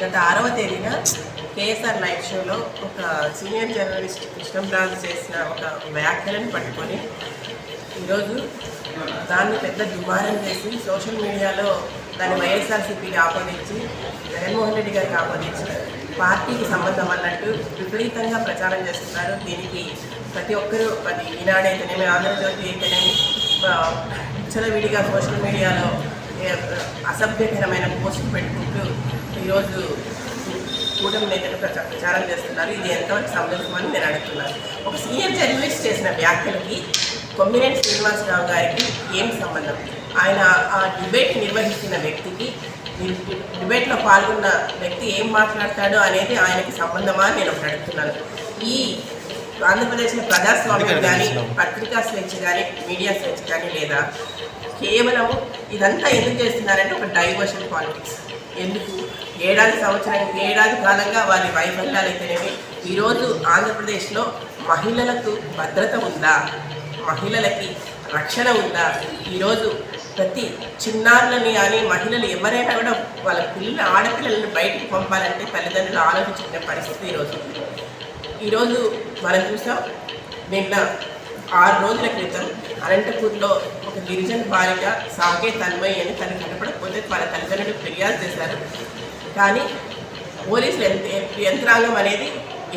గత ఆరవ తేదీన కేఎస్ఆర్ లైవ్ షోలో ఒక సీనియర్ జర్నలిస్ట్ కృష్ణంరాజు చేసిన ఒక వ్యాఖ్యలను పట్టుకొని ఈరోజు దాన్ని పెద్ద దుమారం చేసి సోషల్ మీడియాలో దాన్ని వైఎస్ఆర్సీపీకి ఆపాదించి జగన్మోహన్ రెడ్డి గారికి ఆపాదించి పార్టీకి సంబంధం అన్నట్టు విపరీతంగా ప్రచారం చేస్తున్నారు. దీనికి ప్రతి ఒక్కరూ అది ఈనాడైతేనేమి ఆంధ్రజ్యోతి అయితేనేమి విడిగా సోషల్ మీడియాలో అసభ్యకరమైన పోస్టులు పెట్టుకుంటూ ఈరోజు కూటమి నేతలు ప్రచా- ప్రచారం చేస్తున్నారు. ఇది ఎంతవరకు సమంజసమని నేను అడుగుతున్నాను. ఒక సీనియర్ జర్నలిస్ట్ చేసిన వ్యాఖ్యలకి కొమ్మినేని శ్రీనివాసరావు గారికి ఏం సంబంధం? ఆయన ఆ డిబేట్ నిర్వహిస్తున్న వ్యక్తికి డిబేట్లో పాల్గొన్న వ్యక్తి ఏం మాట్లాడతాడో అనేది ఆయనకి సంబంధమా అని నేను ఒకటి అడుగుతున్నాను. ఈ ఆంధ్రప్రదేశ్లో ప్రజాస్వామ్యం కానీ పత్రికా స్వేచ్ఛ కానీ మీడియా స్వేచ్ఛ కానీ లేదా కేవలం ఇదంతా ఎందుకు చేస్తున్నారంటే ఒక డైవర్షన్ పాలిటిక్స్ ఎందుకు? ఏడాది సంవత్సరం ఏడాది కాలంగా వారి వైఫల్యాలు ఈరోజు ఆంధ్రప్రదేశ్లో మహిళలకు భద్రత ఉందా? మహిళలకి రక్షణ ఉందా? ఈరోజు ప్రతి చిన్నారులని కానీ మహిళలు ఎవరైనా కూడా వాళ్ళ పిల్లల ఆడపిల్లలను బయటకు పంపాలంటే తల్లిదండ్రులు ఆలోచించుకునే పరిస్థితి ఈరోజు ఈరోజు మనం చూసాం నిన్న ఆరు రోజుల క్రితం అనంతపూర్లో ఒక గిరిజన బాలిక సాగే తన్మయ్య అని తను కనపడకపోతే వాళ్ళ తల్లిదండ్రులు ఫిర్యాదు చేశారు. కానీ పోలీసులు యంత్రాంగం అనేది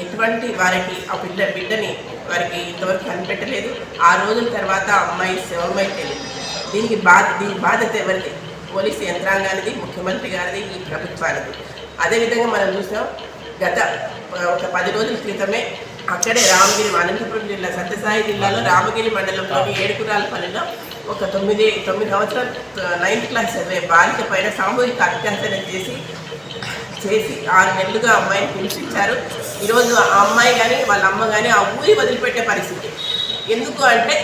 ఎటువంటి వారికి ఆ బిడ్డ బిడ్డని వారికి ఇంతవరకు కనిపెట్టలేదు. ఆ రోజుల తర్వాత అమ్మాయి శవమై తెలియదు దీనికి బాధ దీని బాధ్యత ఎవరిది? పోలీసు యంత్రాంగానిది ముఖ్యమంత్రి గారిది ఈ ప్రభుత్వానికి అదేవిధంగా మనం చూసాం గత ఒక పది రోజుల క్రితమే అక్కడే రామగిరి అనంతపురం జిల్లా సత్యసాయి జిల్లాలో రామగిరి మండలంలోని ఏడుకురాలపల్లిలో ఒక తొమ్మిది తొమ్మిది సంవత్సరాలు నైన్త్ క్లాస్ చదివే బాలిక పైన సామూహిక అత్యాచారం చేసి చేసి ఆరు నెలలుగా అమ్మాయిని హింసించారు. ఈరోజు ఆ అమ్మాయి కానీ వాళ్ళ అమ్మ కానీ ఆ ఊరి వదిలిపెట్టే పరిస్థితి. ఎందుకు అంటే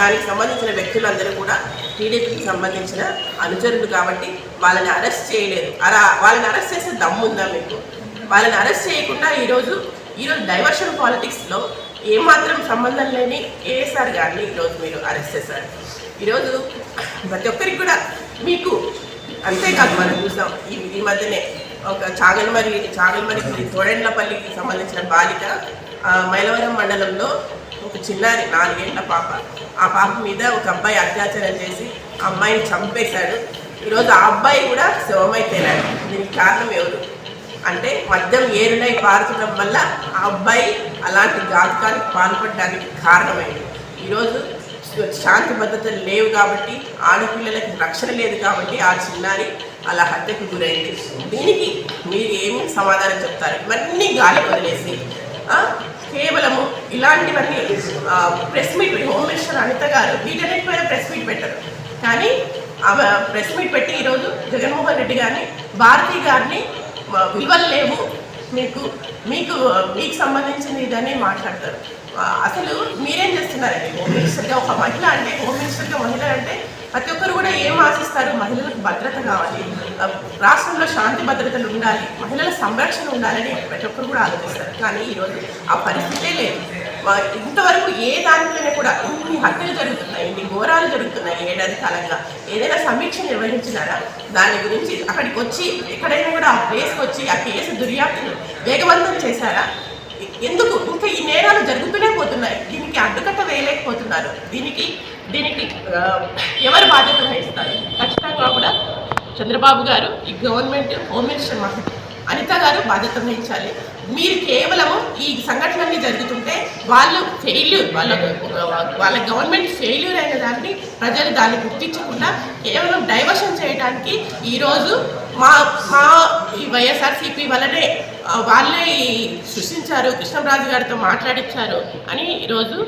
దానికి సంబంధించిన వ్యక్తులందరూ కూడా టీడీపీకి సంబంధించిన అనుచరులు కాబట్టి వాళ్ళని అరెస్ట్ చేయలేదు. అలా వాళ్ళని అరెస్ట్ చేసే దమ్ముందా మీకు? వాళ్ళని అరెస్ట్ చేయకుండా ఈరోజు ఈరోజు డైవర్షన్ పాలిటిక్స్లో ఏమాత్రం సంబంధం లేని ఏఎస్ఆర్ గారిని ఈరోజు మీరు అరెస్ట్ చేశారు. ఈరోజు ప్రతి ఒక్కరికి కూడా మీకు అంతేకాదు మనం చూసాం ఈ ఈ మధ్యనే ఒక చాగల్మరి చాగల్మరి తోడెండ్లపల్లికి సంబంధించిన బాలిక ఆ, మైలవరం మండలంలో ఒక చిన్నారి నాలుగేళ్ళ పాప. ఆ పాప మీద ఒక అబ్బాయి అత్యాచారం చేసి ఆ అమ్మాయిని చంపేశాడు. ఈరోజు ఆ అబ్బాయి కూడా శవమైతేలాడు దీనికి కారణం ఎవరు? అంటే మద్యం ఏరుడై పారుతుండడం వల్ల ఆ అబ్బాయి అలాంటి ఘాతకానికి పాల్పడడానికి కారణమైంది. ఈరోజు శాంతి భద్రతలు లేవు కాబట్టి ఆడపిల్లలకి రక్షణ లేదు కాబట్టి ఆ చిన్నారి అలా హత్యకు గురైంది. దీనికి మీరు ఏమి సమాధానం చెప్తారు? ఇవన్నీ గాలి వదిలేసి కేవలము ఇలాంటివన్నీ press meet home minister Anitha garu వీటన్నిటి పైన ప్రెస్ మీట్ పెట్టరు. కానీ ఆమె ప్రెస్ మీట్ పెట్టి ఈరోజు జగన్మోహన్ రెడ్డి గారిని భారతీ గారిని విలువలు లేవు మీకు మీకు మీకు సంబంధించిన ఇదని మాట్లాడతారు. అసలు మీరేం చేస్తున్నారండి? హోమ్ మినిస్టర్గా ఒక మహిళ అంటే హోమ్ మినిస్టర్గా మహిళ అంటే ప్రతి ఒక్కరు కూడా ఏం ఆశిస్తారు? మహిళలకు భద్రత కావాలి. రాష్ట్రంలో శాంతి భద్రతలు ఉండాలి. మహిళల సంరక్షణ ఉండాలని ప్రతి ఒక్కరు కూడా ఆలోచిస్తారు. కానీ ఈరోజు ఆ పరిస్థితే లేదు. ఇంతవరకు ఏ దానిలోనే కూడా ఇన్ని హత్యలు జరుగుతున్నాయి ఇన్ని ఘోరాలు జరుగుతున్నాయి ఏడాది కాలంగా. ఏదైనా సమీక్ష నిర్వహించినారా? దాని గురించి అక్కడికి వచ్చి ఎక్కడైనా కూడా ఆ ప్లేస్కి వచ్చి ఆ కేసు దర్యాప్తును వేగవంతం చేశారా? ఎందుకు? ఇంకా ఈ నేరాలు జరుగుతూనే పోతున్నాయి. దీనికి అడ్డుకట్ట వేయలేకపోతున్నారు. దీనికి దీనికి ఎవరు బాధ్యత వహిస్తారు? ఖచ్చితంగా కూడా చంద్రబాబు గారు ఈ గవర్నమెంట్ హోమ్ మినిస్టర్ అనిత గారు బాధ్యత వహించాలి. మీరు కేవలము ఈ సంఘటనలన్నీ జరుగుతుంటే వాళ్ళు ఫెయిల్యూర్ వాళ్ళ వాళ్ళ గవర్నమెంట్ ఫెయిల్యూర్ అయిన దాన్ని ప్రజలు దాన్ని గుర్తించకుండా కేవలం డైవర్షన్ చేయడానికి ఈరోజు మా మా ఈ వైఎస్ఆర్సీపీ వల్లనే వాళ్ళే సృష్టించారు కృష్ణరాజు గారితో మాట్లాడించారు అని ఈరోజు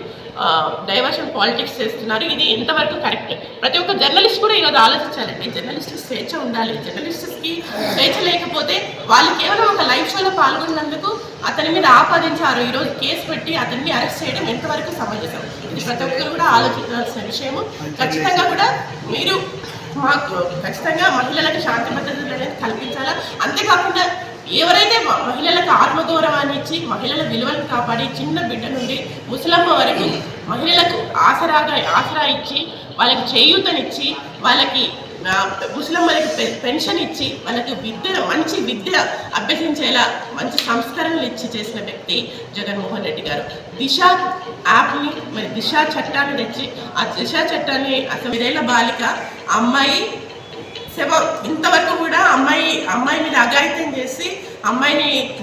డైవర్షన్ పాలిటిక్స్ చేస్తున్నారు. ఇది ఎంతవరకు కరెక్ట్? ప్రతి ఒక్క జర్నలిస్ట్ కూడా ఈరోజు ఆలోచించాలండి. జర్నలిస్ట్ స్వేచ్ఛ ఉండాలి. జర్నలిస్ట్కి స్వేచ్ఛ లేకపోతే వాళ్ళు కేవలం ఒక లైవ్ షోలో పాల్గొన్నందుకు అతని మీద ఆపాదించారు. ఈరోజు కేసు పెట్టి అతన్ని అరెస్ట్ చేయడం ఎంతవరకు సమంజసం? ఇది ప్రతి ఒక్కరు కూడా ఆలోచించాల్సిన విషయము. ఖచ్చితంగా కూడా మీరు మాకు ఖచ్చితంగా మహిళలకు శాంతి భద్రతలు అనేది కల్పించాలా? అంతేకాకుండా ఎవరైతే మహిళలకు ఆత్మగౌరవాన్ని ఇచ్చి మహిళల విలువలను కాపాడి చిన్న బిడ్డ నుండి ముసలమ్మ వరకు మహిళలకు ఆసరాగా ఆసరా ఇచ్చి వాళ్ళకి చేయూతనిచ్చి వాళ్ళకి నా వాళ్ళకి పె- పెన్షన్ ఇచ్చి వాళ్ళకి విద్య మంచి విద్య అభ్యసించేలా మంచి సంస్కరణలు ఇచ్చి చేసిన వ్యక్తి జగన్మోహన్ రెడ్డి గారు. దిశ యాప్ని మరి దిశ చట్టాన్ని తెచ్చి ఆ దిశ చట్టాన్ని అసలు బాలిక అమ్మాయి శవ ఇంతవరకు కూడా అమ్మాయి అమ్మాయి మీద అఘాయిత్యం చేసి అమ్మాయిని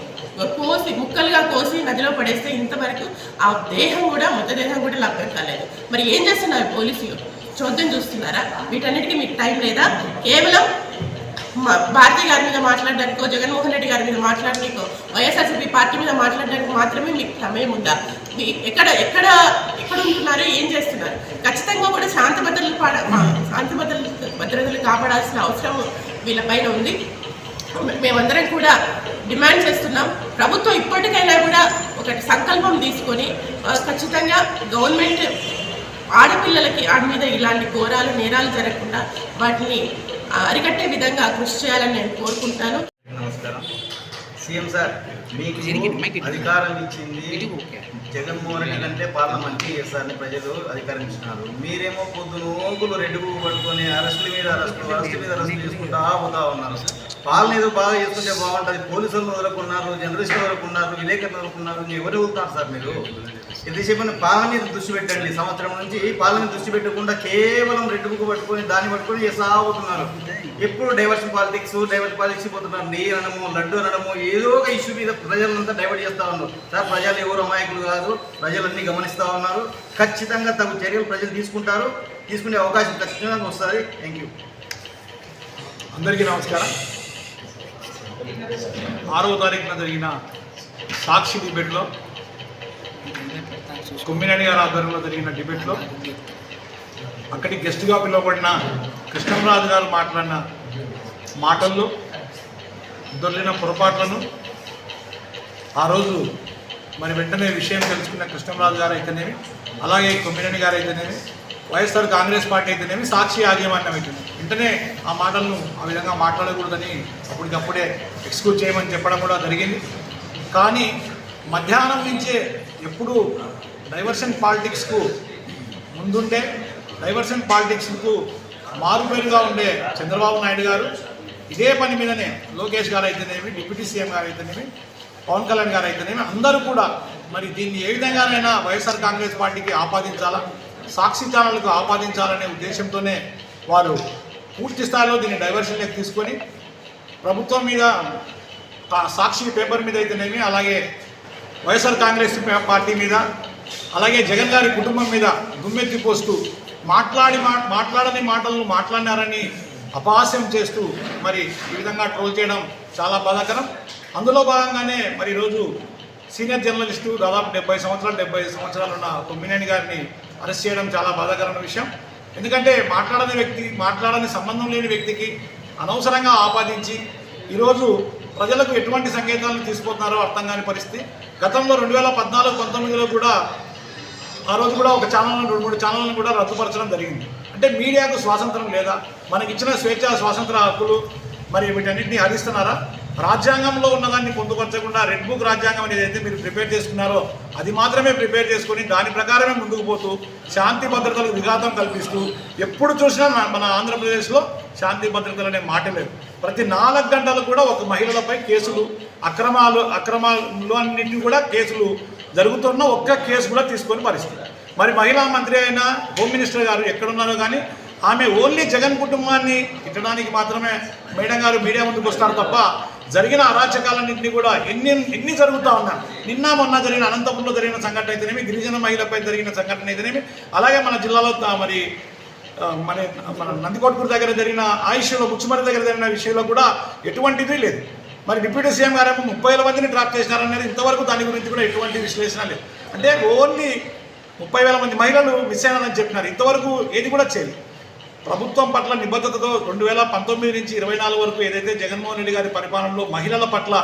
కోసి ముక్కలుగా కోసి నదిలో పడేస్తే ఇంతవరకు ఆ దేహం కూడా మృతదేహం కూడా లభ్యం కాలేదు. మరి ఏం చేస్తున్నారు పోలీసులు? చోద్యం చూస్తున్నారా? వీటన్నిటికీ మీకు టైం లేదా? కేవలం మా గారి మీద మాట్లాడడానికో జగన్మోహన్ రెడ్డి గారి మీద మాట్లాడడానికో వైఎస్ఆర్సీపీ పార్టీ మీద మాట్లాడడానికి మాత్రమే మీకు సమయం ఉందా? మీ ఎక్కడ ఎక్కడ ఎక్కడ ఉంటున్నారు? ఏం చేస్తున్నారు? ఖచ్చితంగా కూడా శాంతి భద్రతలు పాడ శాంతి భద్రతలు భద్రతలు కాపాడాల్సిన అవసరం వీళ్ళపైన ఉంది. మేమందరం కూడా డిమాండ్ చేస్తున్నాం. ప్రభుత్వం ఇప్పటికైనా కూడా ఒకటి సంకల్పం తీసుకొని ఖచ్చితంగా గవర్నమెంట్ ఆడపిల్లలకి ఆడి మీద ఇలాంటి ఘోరాలు నేరాలు జరగకుండా వాటిని అరికట్టే విధంగా కృషి చేయాలని నేను కోరుకుంటాను. నమస్కారం. సీఎం సార్ మీకు అధికారం ఇచ్చింది జగన్మోహన్ రెడ్డి కంటే పాలన మంచి చేస్తారని ప్రజలు అధికారం ఇచ్చినారు మీరేమో పొద్దున ఓకులు రెడ్డి పువ్వు పట్టుకొని అరెస్టుల మీద అరెస్టులు అరెస్టు మీద అరెస్టు చేసుకుంటా పోతా ఉన్నారు. పాలన ఏదో బాగా చేసుకుంటే బాగుంటుంది. పోలీసులు వదులుకున్నారు జర్నలిస్టులు వదులుకున్నారు విలేకరులు వదులుకున్నారు. ఎవరు వదులుతారు సార్ మీరు? ఎంతసేపు పాలని మీద దృష్టి పెట్టండి. సంవత్సరం నుంచి పాలని దృష్టి పెట్టకుండా కేవలం రెడ్ బుక్ పట్టుకొని దాన్ని పట్టుకొని చేస్తా అవుతున్నారు ఎప్పుడు డైవర్షన్ పాలిటిక్స్ డైవర్షన్ పాలిటిక్స్ పోతున్నారు. నీరు అనడము లడ్డు అనడము ఏదో ఒక ఇష్యూ మీద ప్రజలంతా డైవర్ట్ చేస్తూ ఉన్నారు. సార్ ప్రజలు ఎవరు అమాయకులు కాదు. ప్రజలన్నీ గమనిస్తూ ఉన్నారు. ఖచ్చితంగా తగు చర్యలు ప్రజలు తీసుకుంటారు. తీసుకునే అవకాశం ఖచ్చితంగా వస్తుంది. థ్యాంక్ యూ అందరికీ నమస్కారం. ఆరో తారీఖున జరిగిన సాక్షి డిబేట్లో కుమ్మినేని గారి ఆధ్వర్యంలో జరిగిన డిబేట్లో అక్కడి గెస్ట్గా పిలువబడిన కృష్ణంరాజు గారు మాట్లాడిన మాటల్లో దొర్లిన పొరపాట్లను ఆ రోజు మరి వెంటనే విషయం తెలుసుకున్న కృష్ణంరాజు గారు అయితేనేమి అలాగే కొమ్మినేని గారు అయితేనేమి వైఎస్ఆర్ కాంగ్రెస్ పార్టీ అయితేనేమి సాక్షి యాజమాన్యం అయితేనేమి. వెంటనే ఆ మాటలను ఆ విధంగా మాట్లాడకూడదని అప్పటికప్పుడే ఎక్స్క్యూజ్ చేయమని చెప్పడం కూడా జరిగింది. కానీ మధ్యాహ్నం నుంచే ఎప్పుడు డైవర్షన్ పాలిటిక్స్కు ముందుండే డైవర్షన్ పాలిటిక్స్కు మారుపేరుగా ఉండే చంద్రబాబు నాయుడు గారు. ఇదే పని మీదనే లోకేష్ గారు అయితేనేమి డిప్యూటీ సీఎం గారు అయితేనేమి పవన్ కళ్యాణ్ గారు అయితేనేమి అందరూ కూడా మరి దీన్ని ఏ విధంగానైనా వైఎస్ఆర్ కాంగ్రెస్ పార్టీకి ఆపాదించాలా? సాక్షి ఛానళ్ళకు ఆపాదించాలనే ఉద్దేశంతోనే వారు పూర్తి స్థాయిలో దీన్ని డైవర్షన్లోకి తీసుకొని ప్రభుత్వం మీద సాక్షి పేపర్ మీద అయితేనేమి అలాగే వైఎస్ఆర్ కాంగ్రెస్ పార్టీ మీద అలాగే జగన్ గారి కుటుంబం మీద గుమ్మెత్తి పోస్తూ మాట్లాడి మాట్లాడని మాటలను మాట్లాడినారని అపహాస్యం చేస్తూ మరి ఈ విధంగా ట్రోల్ చేయడం చాలా బాధాకరం. అందులో భాగంగానే మరి ఈరోజు సీనియర్ జర్నలిస్టు దాదాపు డెబ్బై సంవత్సరాలు డెబ్బై సంవత్సరాలు ఉన్న తొమ్మినేని గారిని అరెస్ట్ చేయడం చాలా బాధాకరమైన విషయం. ఎందుకంటే మాట్లాడని వ్యక్తి మాట్లాడని సంబంధం లేని వ్యక్తికి అనవసరంగా ఆపాదించి ఈరోజు ప్రజలకు ఎటువంటి సంకేతాలను తీసుకుపోతున్నారో అర్థం కాని పరిస్థితి. గతంలో రెండు వేల పద్నాలుగు పంతొమ్మిదిలో కూడా ఆ రోజు కూడా ఒక ఛానల్ రెండు మూడు ఛానల్ని కూడా రద్దుపరచడం జరిగింది. అంటే మీడియాకు స్వాతంత్రం లేదా? మనకి ఇచ్చిన స్వేచ్ఛ స్వాతంత్ర హక్కులు మరి వీటన్నిటిని హరిస్తున్నారా రాజ్యాంగంలో ఉన్నదాన్ని పొందుపరచకుండా రెడ్ బుక్ రాజ్యాంగం అనేది అయితే మీరు ప్రిపేర్ చేసుకున్నారో అది మాత్రమే ప్రిపేర్ చేసుకొని దాని ప్రకారమే ముందుకు పోతూ శాంతి భద్రతలకు విఘాతం కల్పిస్తూ ఎప్పుడు చూసినా మన- మన ఆంధ్రప్రదేశ్లో శాంతి భద్రతలు అనే మాట లేదు. ప్రతి నాలుగు గంటలు కూడా ఒక మహిళలపై కేసులు అక్రమాలు అక్రమాలు అన్నింటినీ కూడా కేసులు జరుగుతున్న ఒక్క కేసు కూడా తీసుకొని పరిస్థితి. మరి మహిళా మంత్రి అయిన హోమ్ మినిస్టర్ గారు ఎక్కడున్నారో కానీ ఆమె ఓన్లీ జగన్ కుటుంబాన్ని తిట్టడానికి మాత్రమే మేడం గారు మీడియా ముందుకు వస్తారు తప్ప జరిగిన అరాచకాలన్నింటినీ కూడా ఎన్ని ఎన్ని జరుగుతూ ఉన్నా నిన్న మొన్న జరిగిన అనంతపురంలో జరిగిన సంఘటన అయితేనేమి గిరిజన మహిళపై జరిగిన సంఘటన అయితేనేమి అలాగే మన జిల్లాలో మరి మన మన నందికోట్పూర్ దగ్గర జరిగిన ఆయుష్లో ముచ్చుమరి దగ్గర జరిగిన విషయంలో కూడా ఎటువంటిది లేదు. మరి డిప్యూటీ సీఎం గారేమో ముప్పై వేల మందిని డ్రాప్ చేసినారనేది ఇంతవరకు దాని గురించి కూడా ఎటువంటి విశ్లేషణ లేదు. అంటే ఓన్లీ ముప్పై వేల మంది మహిళలు మిస్ అయినారని చెప్పినారు. ఇంతవరకు ఏది కూడా చేయలేదు. ప్రభుత్వం పట్ల నిబద్ధతతో రెండు వేల పంతొమ్మిది నుంచి ఇరవై నాలుగు వరకు ఏదైతే జగన్మోహన్ రెడ్డి గారి పరిపాలనలో మహిళల పట్ల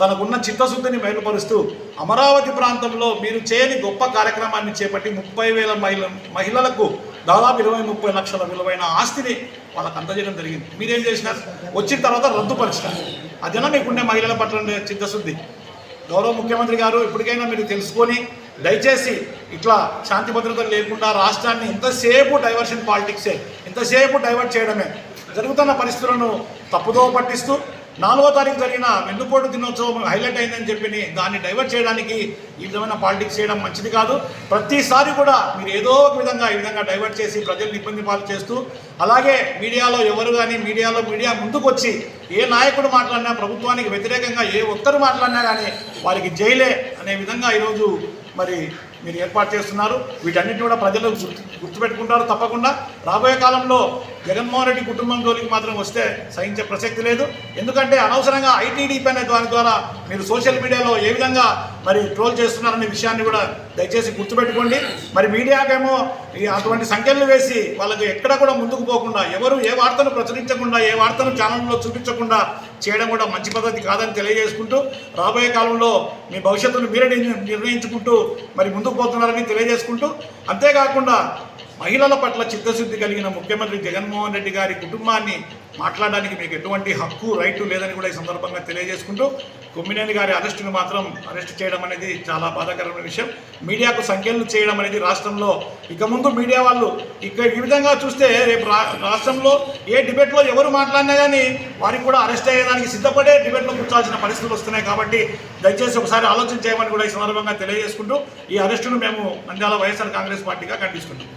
తనకున్న చిత్తశుద్ధిని మెరుగుపరుస్తూ అమరావతి ప్రాంతంలో మీరు చేయని గొప్ప కార్యక్రమాన్ని చేపట్టి ముప్పై వేల మహిళ మహిళలకు దాదాపు ఇరవై ముప్పై లక్షల విలువైన ఆస్తిని వాళ్ళకు అందజేయడం జరిగింది. మీరేం చేసినారు వచ్చిన తర్వాత రద్దుపరిచినారు అదేనా మీకుండే మహిళల పట్ల చిత్తశుద్ధి. గౌరవ ముఖ్యమంత్రి గారు ఇప్పటికైనా మీరు తెలుసుకొని దయచేసి ఇట్లా శాంతి భద్రతలు లేకుండా రాష్ట్రాన్ని ఇంతసేపు డైవర్షన్ పాలిటిక్సే ఇంతసేపు డైవర్ట్ చేయడమే. జరుగుతున్న పరిస్థితులను తప్పుదో పట్టిస్తూ నాలుగో తారీఖు జరిగిన వెన్నుపోటు దినోత్సవం హైలైట్ అయిందని చెప్పి దాన్ని డైవర్ట్ చేయడానికి ఈ విధమైన పాలిటిక్స్ చేయడం మంచిది కాదు. ప్రతిసారి కూడా మీరు ఏదో ఒక విధంగా ఈ విధంగా డైవర్ట్ చేసి ప్రజల్ని ఇబ్బంది పాలు చేస్తూ అలాగే మీడియాలో ఎవరు కానీ మీడియాలో మీడియా ముందుకు వచ్చి ఏ నాయకుడు మాట్లాడినా ప్రభుత్వానికి వ్యతిరేకంగా ఏ ఒక్కరు మాట్లాడినా కానీ వారికి జైలే అనే విధంగా ఈరోజు మరి మీరు ఏర్పాటు చేస్తున్నారు. వీటన్నిటిని కూడా ప్రజలు గుర్తు గుర్తుపెట్టుకుంటారు తప్పకుండా. రాబోయే కాలంలో జగన్మోహన్ రెడ్డి కుటుంబం జోలికి మాత్రం వస్తే సహించే ప్రసక్తి లేదు. ఎందుకంటే అనవసరంగా ఐటీడీపీ అనే దాని ద్వారా మీరు సోషల్ మీడియాలో ఏ విధంగా మరి ట్రోల్ చేస్తున్నారనే విషయాన్ని కూడా దయచేసి గుర్తుపెట్టుకోండి. మరి మీడియాకేమో అటువంటి సంఖ్యలు వేసి వాళ్ళకి ఎక్కడ కూడా ముందుకు పోకుండా ఎవరు ఏ వార్తను ప్రచురించకుండా ఏ వార్తను ఛానల్లో చూపించకుండా చేయడం కూడా మంచి పద్ధతి కాదని తెలియజేసుకుంటూ రాబోయే కాలంలో మీ భవిష్యత్తును మీరే నిర్ణయించుకుంటూ మరి ముందుకు పోతున్నారని తెలియజేసుకుంటూ అంతేకాకుండా మహిళల పట్ల చిత్తశుద్ధి కలిగిన ముఖ్యమంత్రి జగన్మోహన్ రెడ్డి గారి కుటుంబాన్ని మాట్లాడడానికి మీకు ఎటువంటి హక్కు రైటు లేదని కూడా ఈ సందర్భంగా తెలియజేసుకుంటూ కొమ్మినేని గారి అరెస్టును మాత్రం అరెస్ట్ చేయడం అనేది చాలా బాధాకరమైన విషయం. మీడియాకు సంఖ్యలు చేయడం అనేది రాష్ట్రంలో ఇక ముందు మీడియా వాళ్ళు ఇక్కడ ఈ విధంగా చూస్తే రేపు రా రాష్ట్రంలో ఏ డిబేట్లో ఎవరు మాట్లాడినా కానీ వారికి కూడా అరెస్ట్ అయ్యేదానికి సిద్ధపడే డిబేట్లో కూర్చాల్సిన పరిస్థితులు వస్తున్నాయి కాబట్టి దయచేసి ఒకసారి ఆలోచన చేయమని కూడా ఈ సందర్భంగా తెలియజేసుకుంటూ ఈ అరెస్టును మేము నంద్యాల వైఎస్ఆర్ కాంగ్రెస్ పార్టీగా ఖండిస్తున్నాం.